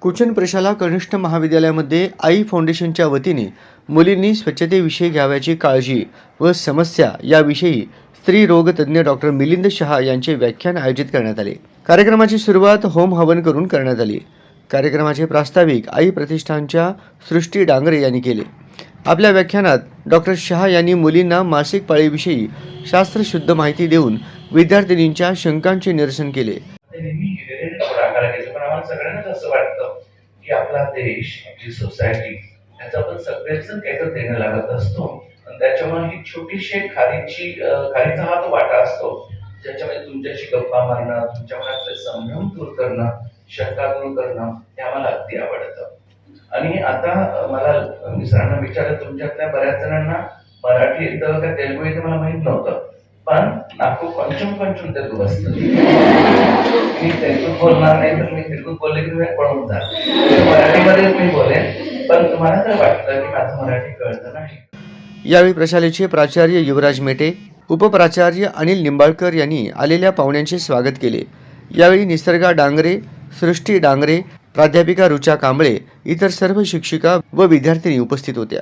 कुचन प्रशाला कनिष्ठ महाविद्यालयामध्ये आई फाउंडेशनच्या वतीने मुलींनी स्वच्छतेविषयी घ्यावयाची काळजी व समस्या याविषयी स्त्री रोगतज्ञ डॉक्टर मिलिंद शहा यांचे व्याख्यान आयोजित करण्यात आले. कार्यक्रमाची सुरुवात होम हवन करून करण्यात आली. कार्यक्रमाचे प्रास्ताविक आई प्रतिष्ठानच्या सृष्टी डांगरे यांनी केले. आपल्या व्याख्यानात डॉक्टर शहा यांनी मुलींना मासिक पाळीविषयी शास्त्रशुद्ध माहिती देऊन विद्यार्थिनींच्या शंकांचे निरसन केले. असं वाटतं की आपला देश आपली सोसायटी याचा आपण सगळेच काहीतरी देणं लागत असतो. त्याच्यामुळे ही छोटीशी एक खारीची खारीचा हा तो वाटा असतो. ज्याच्यामध्ये तुमच्याशी गप्पा मारणं तुमच्या मनातले संभ्रम दूर करणं शंका दूर करणं हे आम्हाला अगदी आवडतं. आणि आता मला मिसरांना मी सरांना विचारलं तुमच्यातल्या बऱ्याच जणांना मराठी येतं का तेलगू येतं मला माहीत नव्हतं. पण नाको पंचम पंचम तेलगू असत. मी तेलगू बोलणार नाही तर मी तेलगू बोलले की मी पळून जाणार. मराठीमध्येच मी बोलेन. पण तुम्हाला जर वाटतं की माझं मराठी कळतं नाही? यावेळी प्रशालेचे प्राचार्य युवराज मेटे उपप्राचार्य अनिल निंबाळकर यांनी आलेल्या पाहुण्यांचे स्वागत केले. यावेळी निसर्गा डांगरे सृष्टी डांगरे प्राध्यापिका रुचा कांबळे इतर सर्व शिक्षिका व विद्यार्थिनी उपस्थित होत्या.